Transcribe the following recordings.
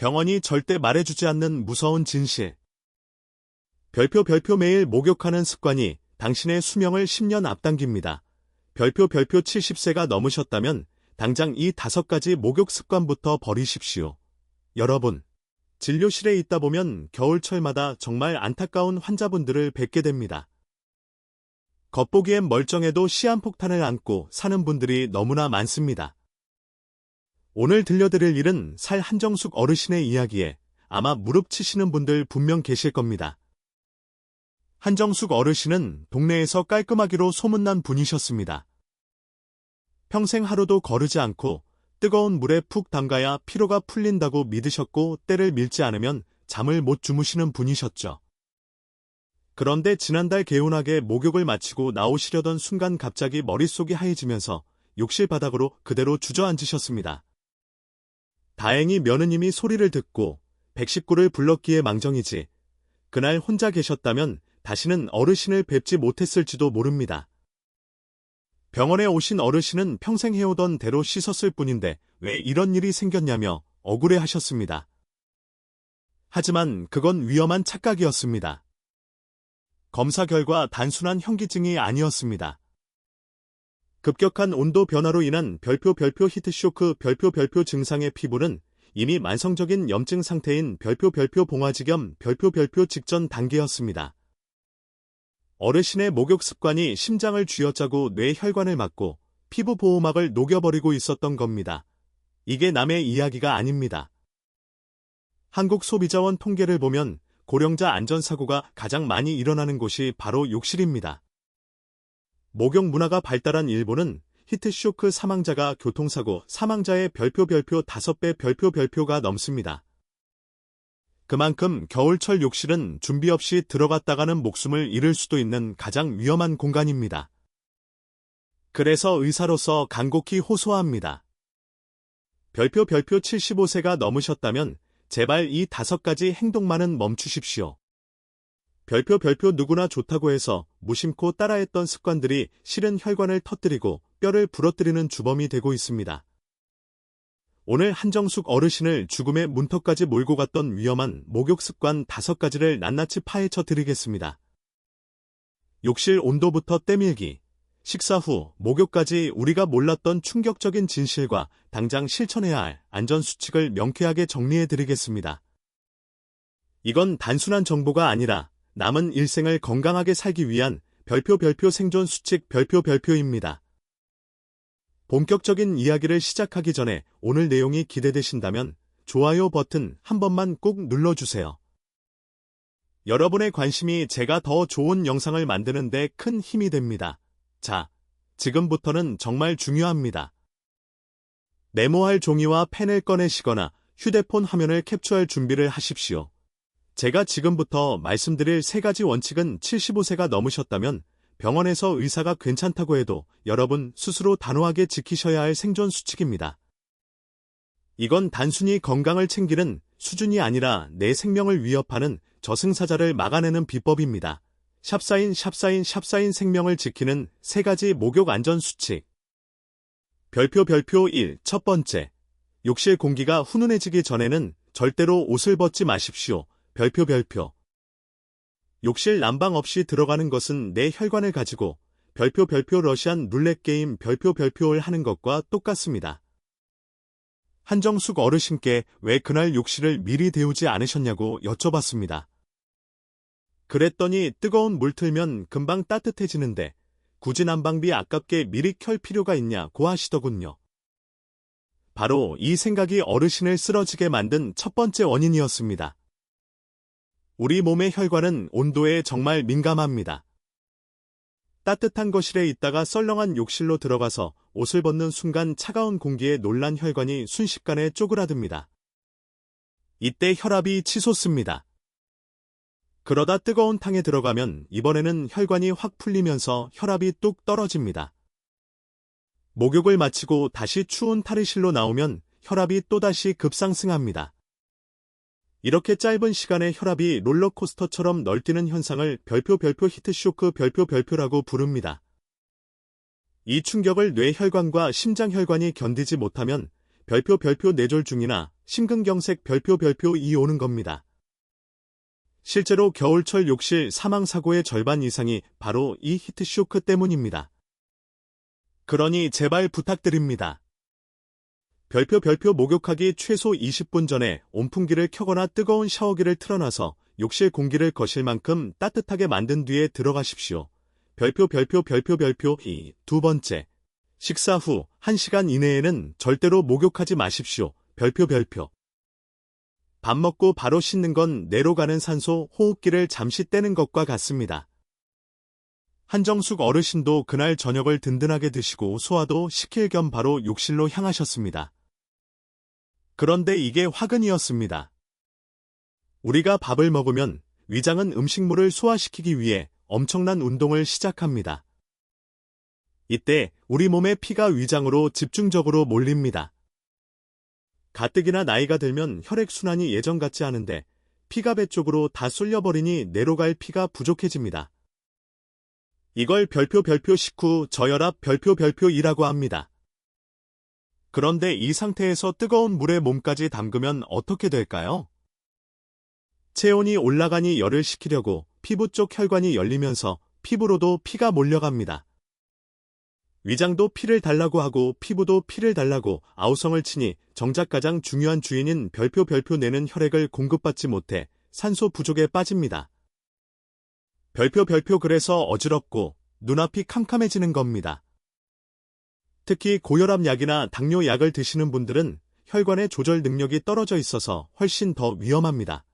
병원이 절대 말해주지 않는 무서운 진실. 별표 별표 매일 목욕하는 습관이 당신의 수명을 10년 앞당깁니다. 별표 별표 70세가 넘으셨다면 당장 이 다섯 가지 목욕 습관부터 버리십시오. 여러분, 진료실에 있다 보면 겨울철마다 정말 안타까운 환자분들을 뵙게 됩니다. 겉보기엔 멀쩡해도 시한폭탄을 안고 사는 분들이 너무나 많습니다. 오늘 들려드릴 일은 살 한정숙 어르신의 이야기에 아마 무릎 치시는 분들 분명 계실 겁니다. 한정숙 어르신은 동네에서 깔끔하기로 소문난 분이셨습니다. 평생 하루도 거르지 않고 뜨거운 물에 푹 담가야 피로가 풀린다고 믿으셨고 때를 밀지 않으면 잠을 못 주무시는 분이셨죠. 그런데 지난달 개운하게 목욕을 마치고 나오시려던 순간 갑자기 머릿속이 하얘지면서 욕실 바닥으로 그대로 주저앉으셨습니다. 다행히 며느님이 소리를 듣고 119를 불렀기에 망정이지 그날 혼자 계셨다면 다시는 어르신을 뵙지 못했을지도 모릅니다. 병원에 오신 어르신은 평생 해오던 대로 씻었을 뿐인데 왜 이런 일이 생겼냐며 억울해 하셨습니다. 하지만 그건 위험한 착각이었습니다. 검사 결과 단순한 현기증이 아니었습니다. 급격한 온도 변화로 인한 별표 별표 히트쇼크 별표 별표 증상의 피부는 이미 만성적인 염증 상태인 별표 별표 봉화지 겸 별표 별표 직전 단계였습니다. 어르신의 목욕 습관이 심장을 쥐어짜고 뇌 혈관을 막고 피부 보호막을 녹여버리고 있었던 겁니다. 이게 남의 이야기가 아닙니다. 한국 소비자원 통계를 보면 고령자 안전사고가 가장 많이 일어나는 곳이 바로 욕실입니다. 목욕 문화가 발달한 일본은 히트쇼크 사망자가 교통사고 사망자의 별표 별표 5배 별표 별표가 넘습니다. 그만큼 겨울철 욕실은 준비 없이 들어갔다가는 목숨을 잃을 수도 있는 가장 위험한 공간입니다. 그래서 의사로서 간곡히 호소합니다. 별표 별표 75세가 넘으셨다면 제발 이 다섯 가지 행동만은 멈추십시오. 별표 별표 누구나 좋다고 해서 무심코 따라했던 습관들이 실은 혈관을 터뜨리고 뼈를 부러뜨리는 주범이 되고 있습니다. 오늘 한정숙 어르신을 죽음의 문턱까지 몰고 갔던 위험한 목욕 습관 다섯 가지를 낱낱이 파헤쳐 드리겠습니다. 욕실 온도부터 때밀기, 식사 후 목욕까지 우리가 몰랐던 충격적인 진실과 당장 실천해야 할 안전수칙을 명쾌하게 정리해 드리겠습니다. 이건 단순한 정보가 아니라 남은 일생을 건강하게 살기 위한 별표 별표 생존 수칙 별표 별표입니다. 본격적인 이야기를 시작하기 전에 오늘 내용이 기대되신다면 좋아요 버튼 한 번만 꼭 눌러주세요. 여러분의 관심이 제가 더 좋은 영상을 만드는데 큰 힘이 됩니다. 자, 지금부터는 정말 중요합니다. 메모할 종이와 펜을 꺼내시거나 휴대폰 화면을 캡처할 준비를 하십시오. 제가 지금부터 말씀드릴 세 가지 원칙은 75세가 넘으셨다면 병원에서 의사가 괜찮다고 해도 여러분 스스로 단호하게 지키셔야 할 생존 수칙입니다. 이건 단순히 건강을 챙기는 수준이 아니라 내 생명을 위협하는 저승사자를 막아내는 비법입니다. 샵사인 샵사인 샵사인 생명을 지키는 세 가지 목욕 안전 수칙. 별표 별표 1. 첫 번째. 욕실 공기가 훈훈해지기 전에는 절대로 옷을 벗지 마십시오. 별표 별표. 욕실 난방 없이 들어가는 것은 내 혈관을 가지고 별표 별표 러시안 룰렛 게임 별표 별표를 하는 것과 똑같습니다. 한정숙 어르신께 왜 그날 욕실을 미리 데우지 않으셨냐고 여쭤봤습니다. 그랬더니 뜨거운 물 틀면 금방 따뜻해지는데 굳이 난방비 아깝게 미리 켤 필요가 있냐고 하시더군요. 바로 이 생각이 어르신을 쓰러지게 만든 첫 번째 원인이었습니다. 우리 몸의 혈관은 온도에 정말 민감합니다. 따뜻한 거실에 있다가 썰렁한 욕실로 들어가서 옷을 벗는 순간 차가운 공기에 놀란 혈관이 순식간에 쪼그라듭니다. 이때 혈압이 치솟습니다. 그러다 뜨거운 탕에 들어가면 이번에는 혈관이 확 풀리면서 혈압이 뚝 떨어집니다. 목욕을 마치고 다시 추운 탈의실로 나오면 혈압이 또다시 급상승합니다. 이렇게 짧은 시간에 혈압이 롤러코스터처럼 널뛰는 현상을 별표 별표 히트쇼크 별표 별표라고 부릅니다. 이 충격을 뇌혈관과 심장혈관이 견디지 못하면 별표 별표 뇌졸중이나 심근경색 별표 별표 이 오는 겁니다. 실제로 겨울철 욕실 사망사고의 절반 이상이 바로 이 히트쇼크 때문입니다. 그러니 제발 부탁드립니다. 별표 별표 목욕하기 최소 20분 전에 온풍기를 켜거나 뜨거운 샤워기를 틀어놔서 욕실 공기를 거실 만큼 따뜻하게 만든 뒤에 들어가십시오. 별표 별표 별표 별표 이 두 번째. 식사 후 1시간 이내에는 절대로 목욕하지 마십시오. 별표 별표. 밥 먹고 바로 씻는 건 내로 가는 산소 호흡기를 잠시 떼는 것과 같습니다. 한정숙 어르신도 그날 저녁을 든든하게 드시고 소화도 시킬 겸 바로 욕실로 향하셨습니다. 그런데 이게 화근이었습니다. 우리가 밥을 먹으면 위장은 음식물을 소화시키기 위해 엄청난 운동을 시작합니다. 이때 우리 몸의 피가 위장으로 집중적으로 몰립니다. 가뜩이나 나이가 들면 혈액순환이 예전 같지 않은데 피가 배 쪽으로 다 쏠려버리니 내로 갈 피가 부족해집니다. 이걸 별표 별표 식후 저혈압 별표 별표이라고 합니다. 그런데 이 상태에서 뜨거운 물에 몸까지 담그면 어떻게 될까요? 체온이 올라가니 열을 식히려고 피부 쪽 혈관이 열리면서 피부로도 피가 몰려갑니다. 위장도 피를 달라고 하고 피부도 피를 달라고 아우성을 치니 정작 가장 중요한 주인인 별표 별표 내는 혈액을 공급받지 못해 산소 부족에 빠집니다. 별표 별표 그래서 어지럽고 눈앞이 캄캄해지는 겁니다. 특히 고혈압 약이나 당뇨 약을 드시는 분들은 혈관의 조절 능력이 떨어져 있어서 훨씬 더 위험합니다.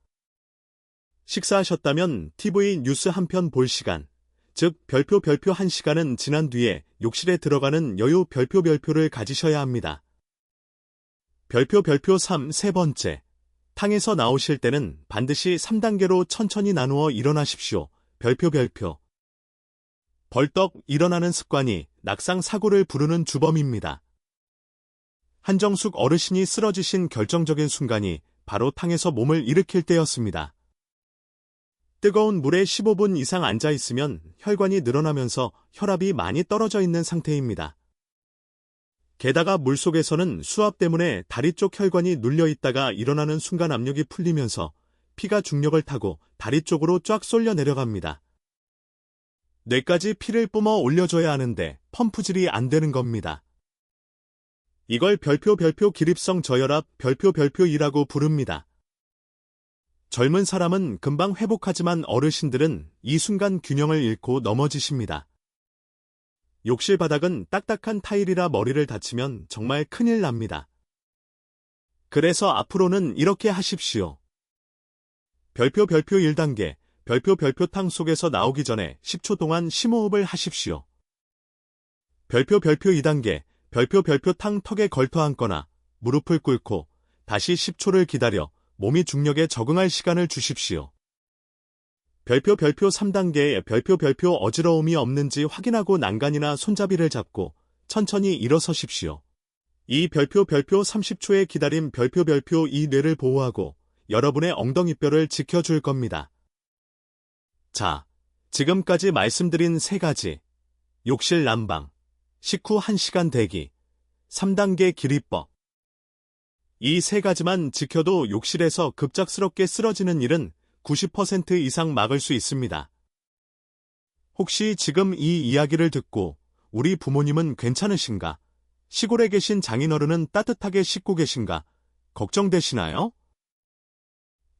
식사하셨다면 TV 뉴스 한 편 볼 시간, 즉 별표 별표 한 시간은 지난 뒤에 욕실에 들어가는 여유 별표 별표를 가지셔야 합니다. 별표 별표 3 세 번째. 탕에서 나오실 때는 반드시 3단계로 천천히 나누어 일어나십시오. 별표 별표. 벌떡 일어나는 습관이 낙상 사고를 부르는 주범입니다. 한정숙 어르신이 쓰러지신 결정적인 순간이 바로 탕에서 몸을 일으킬 때였습니다. 뜨거운 물에 15분 이상 앉아 있으면 혈관이 늘어나면서 혈압이 많이 떨어져 있는 상태입니다. 게다가 물속에서는 수압 때문에 다리 쪽 혈관이 눌려 있다가 일어나는 순간 압력이 풀리면서 피가 중력을 타고 다리 쪽으로 쫙 쏠려 내려갑니다. 뇌까지 피를 뿜어 올려줘야 하는데 펌프질이 안 되는 겁니다. 이걸 별표 별표 기립성 저혈압 별표 별표이라고 부릅니다. 젊은 사람은 금방 회복하지만 어르신들은 이 순간 균형을 잃고 넘어지십니다. 욕실 바닥은 딱딱한 타일이라 머리를 다치면 정말 큰일 납니다. 그래서 앞으로는 이렇게 하십시오. 별표 별표 1단계, 별표 별표탕 속에서 나오기 전에 10초 동안 심호흡을 하십시오. 별표 별표 2단계, 별표 별표탕 턱에 걸터 앉거나 무릎을 꿇고 다시 10초를 기다려 몸이 중력에 적응할 시간을 주십시오. 별표 별표 3단계에 별표 별표 어지러움이 없는지 확인하고 난간이나 손잡이를 잡고 천천히 일어서십시오. 이 별표 별표 30초의 기다림 별표 별표 이 뇌를 보호하고 여러분의 엉덩이뼈를 지켜줄 겁니다. 자, 지금까지 말씀드린 세 가지. 욕실 난방, 식후 1시간 대기, 3단계 기리법, 이 세 가지만 지켜도 욕실에서 급작스럽게 쓰러지는 일은 90% 이상 막을 수 있습니다. 혹시 지금 이 이야기를 듣고 우리 부모님은 괜찮으신가? 시골에 계신 장인어른은 따뜻하게 씻고 계신가? 걱정되시나요?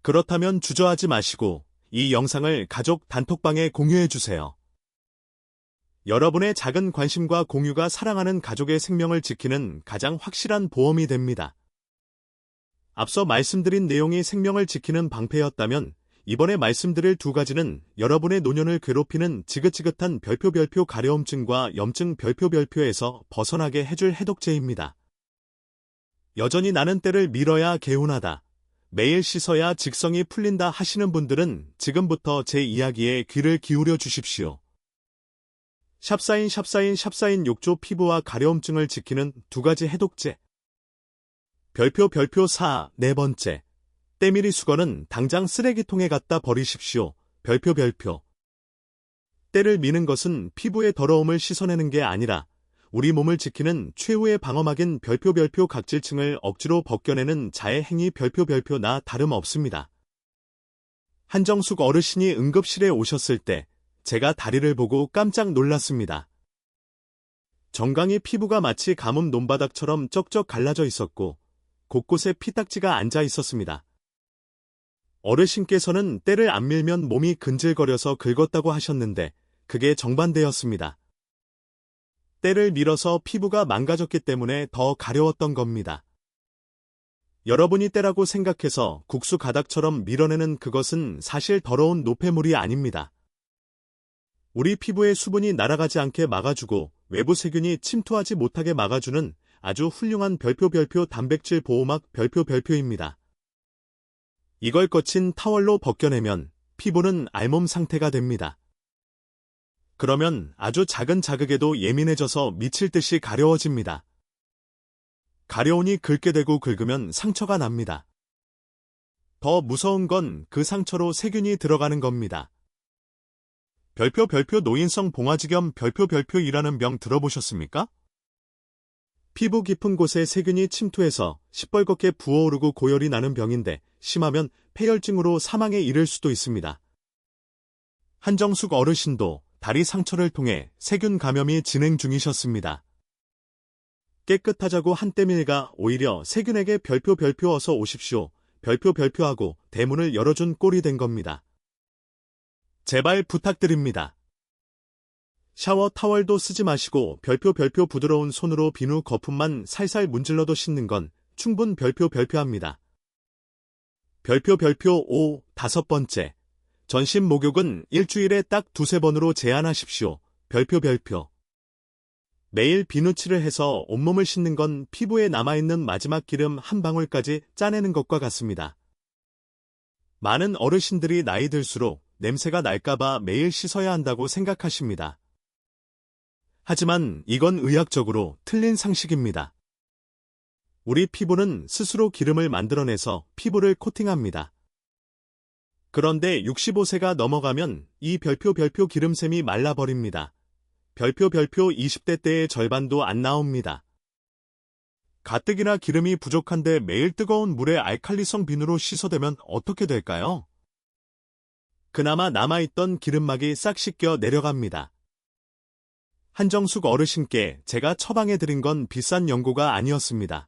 그렇다면 주저하지 마시고 이 영상을 가족 단톡방에 공유해 주세요. 여러분의 작은 관심과 공유가 사랑하는 가족의 생명을 지키는 가장 확실한 보험이 됩니다. 앞서 말씀드린 내용이 생명을 지키는 방패였다면 이번에 말씀드릴 두 가지는 여러분의 노년을 괴롭히는 지긋지긋한 별표별표 가려움증과 염증 별표별표에서 벗어나게 해줄 해독제입니다. 여전히 나는 때를 밀어야 개운하다. 매일 씻어야 직성이 풀린다 하시는 분들은 지금부터 제 이야기에 귀를 기울여 주십시오. 샵사인 샵사인 샵사인 욕조 피부와 가려움증을 지키는 두 가지 해독제. 별표 별표 4 네 번째. 때밀이 수건은 당장 쓰레기통에 갖다 버리십시오. 별표 별표. 때를 미는 것은 피부의 더러움을 씻어내는 게 아니라 우리 몸을 지키는 최후의 방어막인 별표별표 각질층을 억지로 벗겨내는 자의 행위 별표별표 나 다름없습니다. 한정숙 어르신이 응급실에 오셨을 때 제가 다리를 보고 깜짝 놀랐습니다. 정강이 피부가 마치 가뭄 논바닥처럼 쩍쩍 갈라져 있었고 곳곳에 피딱지가 앉아 있었습니다. 어르신께서는 때를 안 밀면 몸이 근질거려서 긁었다고 하셨는데 그게 정반대였습니다. 때를 밀어서 피부가 망가졌기 때문에 더 가려웠던 겁니다. 여러분이 때라고 생각해서 국수 가닥처럼 밀어내는 그것은 사실 더러운 노폐물이 아닙니다. 우리 피부의 수분이 날아가지 않게 막아주고 외부 세균이 침투하지 못하게 막아주는 아주 훌륭한 별표별표 단백질 보호막 별표별표입니다. 이걸 거친 타월로 벗겨내면 피부는 알몸 상태가 됩니다. 그러면 아주 작은 자극에도 예민해져서 미칠 듯이 가려워집니다. 가려우니 긁게 되고 긁으면 상처가 납니다. 더 무서운 건 그 상처로 세균이 들어가는 겁니다. 별표 별표 노인성 봉화지 겸 별표 별표이라는 병 들어보셨습니까? 피부 깊은 곳에 세균이 침투해서 시뻘겋게 부어오르고 고열이 나는 병인데 심하면 폐혈증으로 사망에 이를 수도 있습니다. 한정숙 어르신도 다리 상처를 통해 세균 감염이 진행 중이셨습니다. 깨끗하자고 한때 밀가 오히려 세균에게 별표 별표 어서 오십시오. 별표 별표하고 대문을 열어준 꼴이 된 겁니다. 제발 부탁드립니다. 샤워 타월도 쓰지 마시고 별표 별표 부드러운 손으로 비누 거품만 살살 문질러도 씻는 건 충분 별표 별표합니다. 별표 별표 5 다섯 번째 전신 목욕은 일주일에 딱 두세 번으로 제한하십시오. 별표 별표. 매일 비누칠을 해서 온몸을 씻는 건 피부에 남아있는 마지막 기름 한 방울까지 짜내는 것과 같습니다. 많은 어르신들이 나이 들수록 냄새가 날까봐 매일 씻어야 한다고 생각하십니다. 하지만 이건 의학적으로 틀린 상식입니다. 우리 피부는 스스로 기름을 만들어내서 피부를 코팅합니다. 그런데 65세가 넘어가면 이 별표 별표 기름샘이 말라버립니다. 별표 별표 20대 때의 절반도 안 나옵니다. 가뜩이나 기름이 부족한데 매일 뜨거운 물에 알칼리성 비누로 씻어대면 어떻게 될까요? 그나마 남아있던 기름막이 싹 씻겨 내려갑니다. 한정숙 어르신께 제가 처방해드린 건 비싼 연고가 아니었습니다.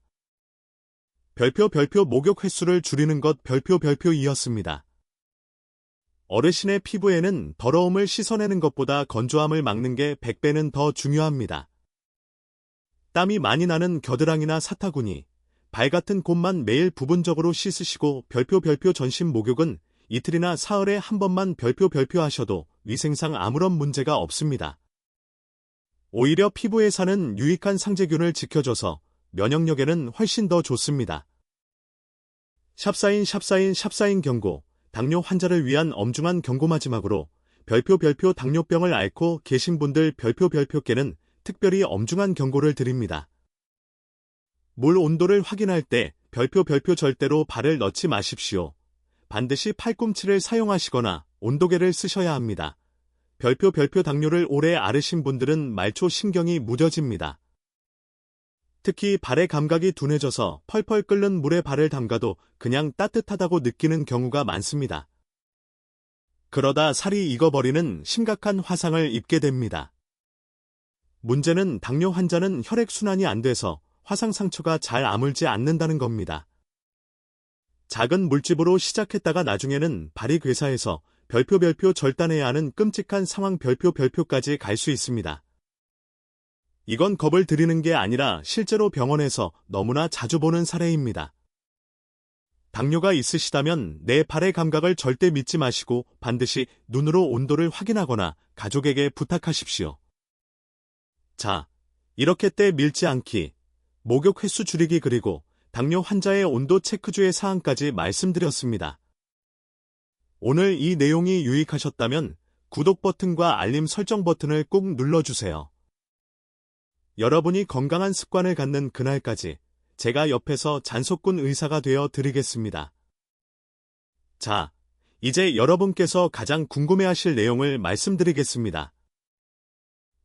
별표 별표 목욕 횟수를 줄이는 것 별표 별표이었습니다. 어르신의 피부에는 더러움을 씻어내는 것보다 건조함을 막는 게 100배는 더 중요합니다. 땀이 많이 나는 겨드랑이나 사타구니, 발 같은 곳만 매일 부분적으로 씻으시고 별표 별표 전신 목욕은 이틀이나 사흘에 한 번만 별표 별표 하셔도 위생상 아무런 문제가 없습니다. 오히려 피부에 사는 유익한 상재균을 지켜줘서 면역력에는 훨씬 더 좋습니다. 샵사인 샵사인 샵사인 경고 당뇨 환자를 위한 엄중한 경고 마지막으로 별표 별표 당뇨병을 앓고 계신 분들 별표 별표께는 특별히 엄중한 경고를 드립니다. 물 온도를 확인할 때 별표 별표 절대로 발을 넣지 마십시오. 반드시 팔꿈치를 사용하시거나 온도계를 쓰셔야 합니다. 별표 별표 당뇨를 오래 앓으신 분들은 말초 신경이 무뎌집니다. 특히 발의 감각이 둔해져서 펄펄 끓는 물에 발을 담가도 그냥 따뜻하다고 느끼는 경우가 많습니다. 그러다 살이 익어버리는 심각한 화상을 입게 됩니다. 문제는 당뇨 환자는 혈액순환이 안 돼서 화상 상처가 잘 아물지 않는다는 겁니다. 작은 물집으로 시작했다가 나중에는 발이 괴사해서 별표 별표 절단해야 하는 끔찍한 상황 별표 별표까지 갈 수 있습니다. 이건 겁을 들이는 게 아니라 실제로 병원에서 너무나 자주 보는 사례입니다. 당뇨가 있으시다면 내 발의 감각을 절대 믿지 마시고 반드시 눈으로 온도를 확인하거나 가족에게 부탁하십시오. 자, 이렇게 때 밀지 않기, 목욕 횟수 줄이기 그리고 당뇨 환자의 온도 체크주의 사항까지 말씀드렸습니다. 오늘 이 내용이 유익하셨다면 구독 버튼과 알림 설정 버튼을 꼭 눌러주세요. 여러분이 건강한 습관을 갖는 그날까지 제가 옆에서 잔소꾼 의사가 되어 드리겠습니다. 자, 이제 여러분께서 가장 궁금해하실 내용을 말씀드리겠습니다.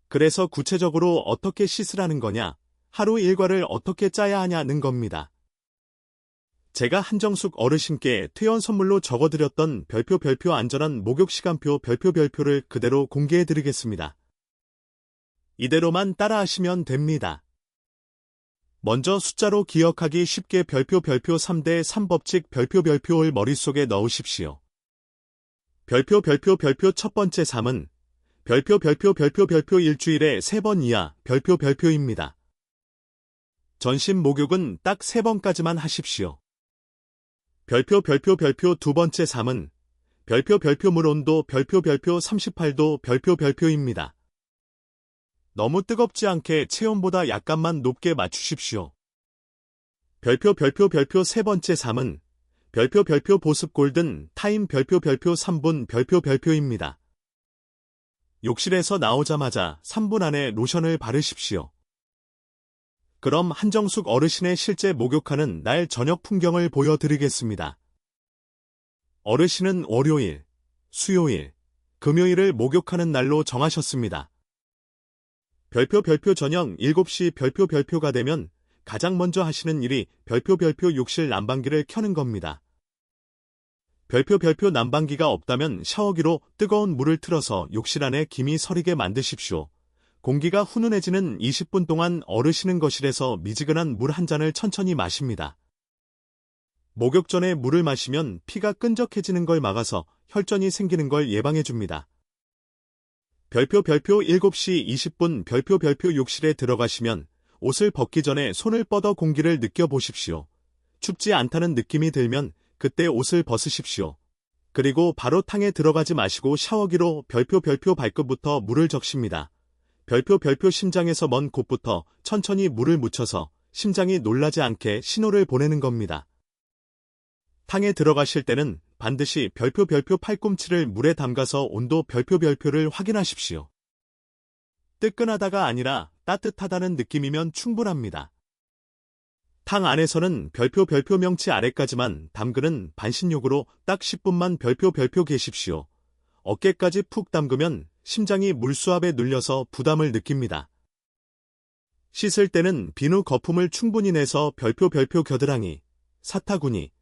그래서 구체적으로 어떻게 씻으라는 거냐, 하루 일과를 어떻게 짜야 하냐는 겁니다. 제가 한정숙 어르신께 퇴원 선물로 적어드렸던 별표 별표 안전한 목욕 시간표 별표 별표를 그대로 공개해드리겠습니다. 이대로만 따라하시면 됩니다. 먼저 숫자로 기억하기 쉽게 별표 별표 3대 3법칙 별표 별표를 머릿속에 넣으십시오. 별표 별표 별표 첫 번째 3은 별표 별표 별표 별표 일주일에 3번 이하 별표 별표입니다. 전신 목욕은 딱 3번까지만 하십시오. 별표 별표 별표 두 번째 3은 별표 별표 물 온도 별표 별표 38도 별표 별표입니다. 너무 뜨겁지 않게 체온보다 약간만 높게 맞추십시오. 별표 별표 별표 세 번째 3은 별표 별표 보습 골든 타임 별표 별표 3분 별표 별표입니다. 욕실에서 나오자마자 3분 안에 로션을 바르십시오. 그럼 한정숙 어르신의 실제 목욕하는 날 저녁 풍경을 보여드리겠습니다. 어르신은 월요일, 수요일, 금요일을 목욕하는 날로 정하셨습니다. 별표 별표 저녁 7시 별표 별표가 되면 가장 먼저 하시는 일이 별표 별표 욕실 난방기를 켜는 겁니다. 별표 별표 난방기가 없다면 샤워기로 뜨거운 물을 틀어서 욕실 안에 김이 서리게 만드십시오. 공기가 훈훈해지는 20분 동안 어르신은 거실에서 미지근한 물 한 잔을 천천히 마십니다. 목욕 전에 물을 마시면 피가 끈적해지는 걸 막아서 혈전이 생기는 걸 예방해줍니다. 별표 별표 7시 20분 별표 별표 욕실에 들어가시면 옷을 벗기 전에 손을 뻗어 공기를 느껴보십시오. 춥지 않다는 느낌이 들면 그때 옷을 벗으십시오. 그리고 바로 탕에 들어가지 마시고 샤워기로 별표 별표 발끝부터 물을 적십니다. 별표 별표 심장에서 먼 곳부터 천천히 물을 묻혀서 심장이 놀라지 않게 신호를 보내는 겁니다. 탕에 들어가실 때는 반드시 별표 별표 팔꿈치를 물에 담가서 온도 별표 별표를 확인하십시오. 뜨끈하다가 아니라 따뜻하다는 느낌이면 충분합니다. 탕 안에서는 별표 별표 명치 아래까지만 담그는 반신욕으로 딱 10분만 별표 별표 계십시오. 어깨까지 푹 담그면 심장이 물수압에 눌려서 부담을 느낍니다. 씻을 때는 비누 거품을 충분히 내서 별표 별표 겨드랑이, 사타구니,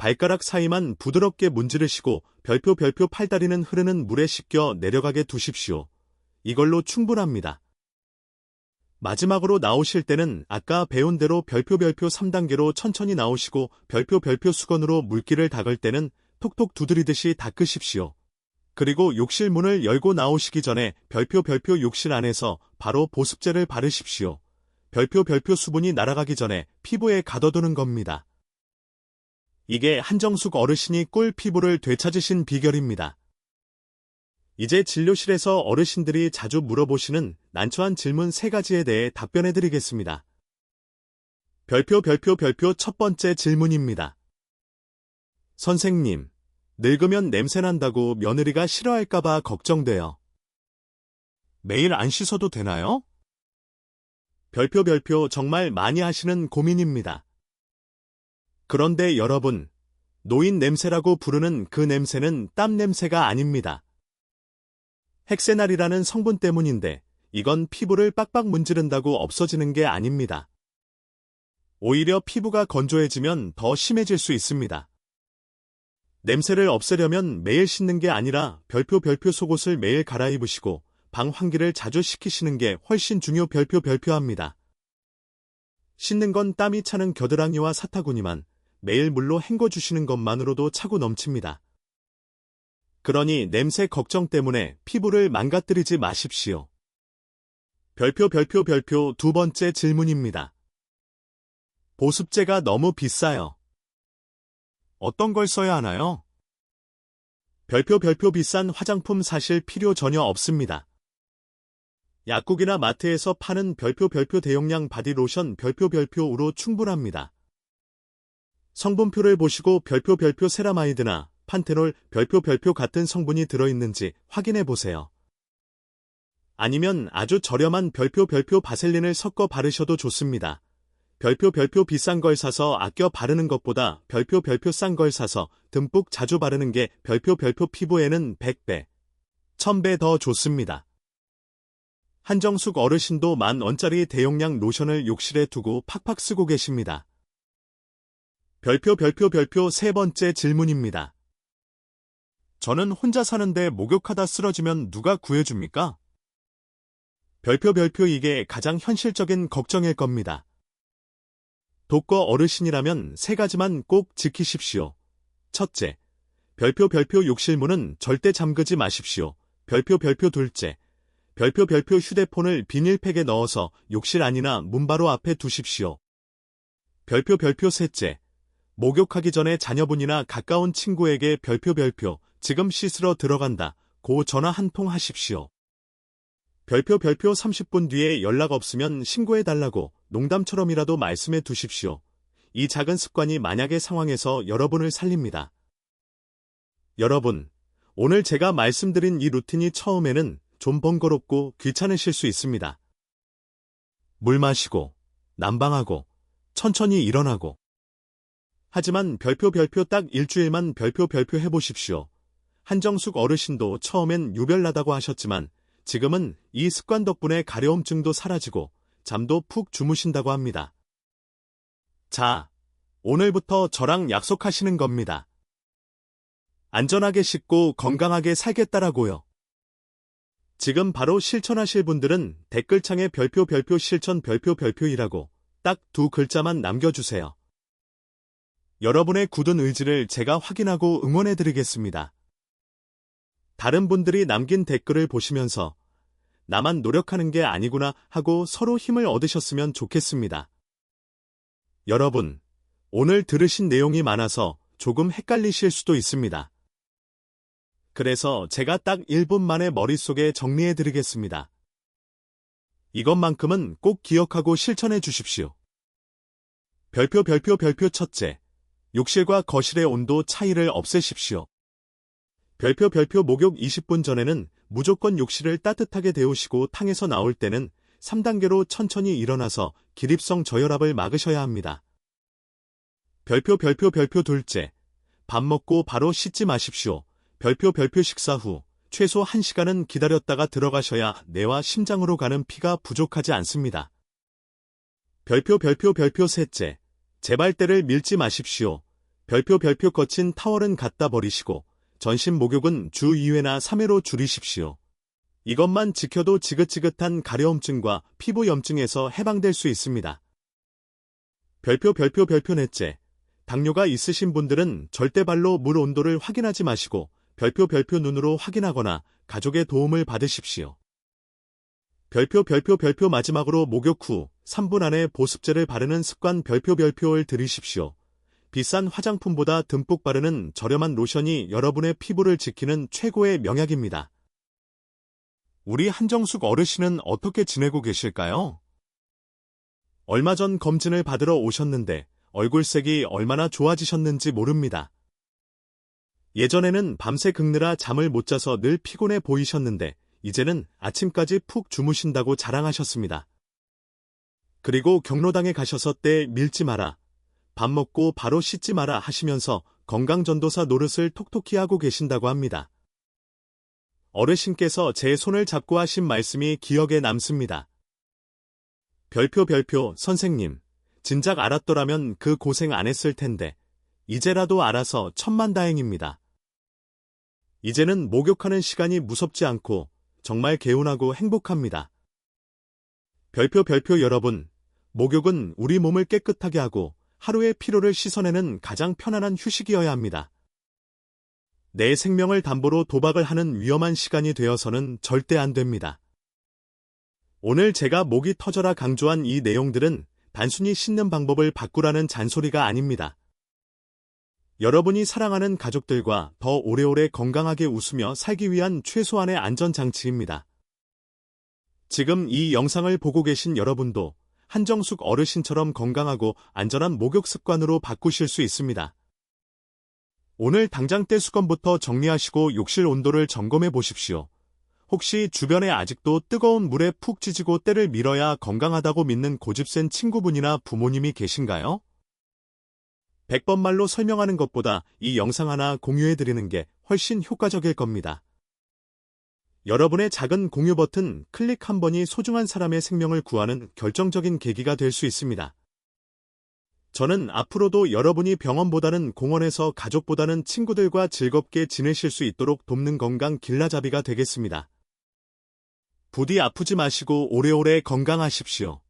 발가락 사이만 부드럽게 문지르시고 별표 별표 팔다리는 흐르는 물에 씻겨 내려가게 두십시오. 이걸로 충분합니다. 마지막으로 나오실 때는 아까 배운 대로 별표 별표 3단계로 천천히 나오시고 별표 별표 수건으로 물기를 닦을 때는 톡톡 두드리듯이 닦으십시오. 그리고 욕실 문을 열고 나오시기 전에 별표 별표 욕실 안에서 바로 보습제를 바르십시오. 별표 별표 수분이 날아가기 전에 피부에 가둬두는 겁니다. 이게 한정숙 어르신이 꿀 피부를 되찾으신 비결입니다. 이제 진료실에서 어르신들이 자주 물어보시는 난처한 질문 세 가지에 대해 답변해 드리겠습니다. 별표 별표 별표 첫 번째 질문입니다. 선생님, 늙으면 냄새난다고 며느리가 싫어할까봐 걱정돼요. 매일 안 씻어도 되나요? 별표 별표 정말 많이 하시는 고민입니다. 그런데 여러분, 노인 냄새라고 부르는 그 냄새는 땀 냄새가 아닙니다. 헥세날이라는 성분 때문인데 이건 피부를 빡빡 문지른다고 없어지는 게 아닙니다. 오히려 피부가 건조해지면 더 심해질 수 있습니다. 냄새를 없애려면 매일 씻는 게 아니라 별표 별표 속옷을 매일 갈아입으시고 방 환기를 자주 시키시는 게 훨씬 중요 별표 별표합니다. 씻는 건 땀이 차는 겨드랑이와 사타구니만 매일 물로 헹궈주시는 것만으로도 차고 넘칩니다. 그러니 냄새 걱정 때문에 피부를 망가뜨리지 마십시오. 별표 별표 별표 두 번째 질문입니다. 보습제가 너무 비싸요. 어떤 걸 써야 하나요? 별표 별표 비싼 화장품 사실 필요 전혀 없습니다. 약국이나 마트에서 파는 별표 별표 대용량 바디로션 별표 별표우로 충분합니다. 성분표를 보시고 별표 별표 세라마이드나 판테놀 별표 별표 같은 성분이 들어있는지 확인해 보세요. 아니면 아주 저렴한 별표 별표 바셀린을 섞어 바르셔도 좋습니다. 별표 별표 비싼 걸 사서 아껴 바르는 것보다 별표 별표 싼 걸 사서 듬뿍 자주 바르는 게 별표 별표 피부에는 100배, 1000배 더 좋습니다. 한정숙 어르신도 만 원짜리 대용량 로션을 욕실에 두고 팍팍 쓰고 계십니다. 별표 별표 별표 세 번째 질문입니다. 저는 혼자 사는데 목욕하다 쓰러지면 누가 구해줍니까? 별표 별표 이게 가장 현실적인 걱정일 겁니다. 독거 어르신이라면 세 가지만 꼭 지키십시오. 첫째, 별표 별표 욕실문은 절대 잠그지 마십시오. 별표 별표 둘째, 별표 별표 휴대폰을 비닐팩에 넣어서 욕실 안이나 문바로 앞에 두십시오. 별표 별표 셋째, 목욕하기 전에 자녀분이나 가까운 친구에게 별표 별표 지금 씻으러 들어간다. 고 전화 한 통 하십시오. 별표 별표 30분 뒤에 연락 없으면 신고해달라고 농담처럼이라도 말씀해 두십시오. 이 작은 습관이 만약의 상황에서 여러분을 살립니다. 여러분, 오늘 제가 말씀드린 이 루틴이 처음에는 좀 번거롭고 귀찮으실 수 있습니다. 물 마시고, 난방하고, 천천히 일어나고. 하지만 별표 별표 딱 일주일만 별표 별표 해보십시오. 한정숙 어르신도 처음엔 유별나다고 하셨지만 지금은 이 습관 덕분에 가려움증도 사라지고 잠도 푹 주무신다고 합니다. 자, 오늘부터 저랑 약속하시는 겁니다. 안전하게 씻고 건강하게 살겠다라고요. 지금 바로 실천하실 분들은 댓글창에 별표 별표 실천 별표 별표이라고 딱 두 글자만 남겨주세요. 여러분의 굳은 의지를 제가 확인하고 응원해드리겠습니다. 다른 분들이 남긴 댓글을 보시면서 나만 노력하는 게 아니구나 하고 서로 힘을 얻으셨으면 좋겠습니다. 여러분, 오늘 들으신 내용이 많아서 조금 헷갈리실 수도 있습니다. 그래서 제가 딱 1분 만에 머릿속에 정리해 드리겠습니다. 이것만큼은 꼭 기억하고 실천해 주십시오. 별표 별표 별표 첫째, 욕실과 거실의 온도 차이를 없애십시오. 별표 별표 목욕 20분 전에는 무조건 욕실을 따뜻하게 데우시고 탕에서 나올 때는 3단계로 천천히 일어나서 기립성 저혈압을 막으셔야 합니다. 별표 별표 별표 둘째, 밥 먹고 바로 씻지 마십시오. 별표 별표 식사 후 최소 1시간은 기다렸다가 들어가셔야 뇌와 심장으로 가는 피가 부족하지 않습니다. 별표 별표 별표 셋째, 재발대를 밀지 마십시오. 별표 별표 거친 타월은 갖다 버리시고 전신 목욕은 주 2회나 3회로 줄이십시오. 이것만 지켜도 지긋지긋한 가려움증과 피부 염증에서 해방될 수 있습니다. 별표 별표 별표 넷째. 당뇨가 있으신 분들은 절대 발로 물 온도를 확인하지 마시고 별표 별표 눈으로 확인하거나 가족의 도움을 받으십시오. 별표 별표 별표 마지막으로 목욕 후 3분 안에 보습제를 바르는 습관 별표 별표를 들이십시오. 비싼 화장품보다 듬뿍 바르는 저렴한 로션이 여러분의 피부를 지키는 최고의 명약입니다. 우리 한정숙 어르신은 어떻게 지내고 계실까요? 얼마 전 검진을 받으러 오셨는데 얼굴색이 얼마나 좋아지셨는지 모릅니다. 예전에는 밤새 긁느라 잠을 못 자서 늘 피곤해 보이셨는데 이제는 아침까지 푹 주무신다고 자랑하셨습니다. 그리고 경로당에 가셔서 때 밀지 마라, 밥 먹고 바로 씻지 마라 하시면서 건강전도사 노릇을 톡톡히 하고 계신다고 합니다. 어르신께서 제 손을 잡고 하신 말씀이 기억에 남습니다. 별표 별표 선생님, 진작 알았더라면 그 고생 안 했을 텐데, 이제라도 알아서 천만 다행입니다. 이제는 목욕하는 시간이 무섭지 않고 정말 개운하고 행복합니다. 별표 별표 여러분, 목욕은 우리 몸을 깨끗하게 하고 하루의 피로를 씻어내는 가장 편안한 휴식이어야 합니다. 내 생명을 담보로 도박을 하는 위험한 시간이 되어서는 절대 안 됩니다. 오늘 제가 목이 터져라 강조한 이 내용들은 단순히 씻는 방법을 바꾸라는 잔소리가 아닙니다. 여러분이 사랑하는 가족들과 더 오래오래 건강하게 웃으며 살기 위한 최소한의 안전장치입니다. 지금 이 영상을 보고 계신 여러분도 한정숙 어르신처럼 건강하고 안전한 목욕 습관으로 바꾸실 수 있습니다. 오늘 당장 때 수건부터 정리하시고 욕실 온도를 점검해 보십시오. 혹시 주변에 아직도 뜨거운 물에 푹 찌지고 때를 밀어야 건강하다고 믿는 고집센 친구분이나 부모님이 계신가요? 100번 말로 설명하는 것보다 이 영상 하나 공유해 드리는 게 훨씬 효과적일 겁니다. 여러분의 작은 공유 버튼 클릭 한 번이 소중한 사람의 생명을 구하는 결정적인 계기가 될 수 있습니다. 저는 앞으로도 여러분이 병원보다는 공원에서 가족보다는 친구들과 즐겁게 지내실 수 있도록 돕는 건강 길라잡이가 되겠습니다. 부디 아프지 마시고 오래오래 건강하십시오.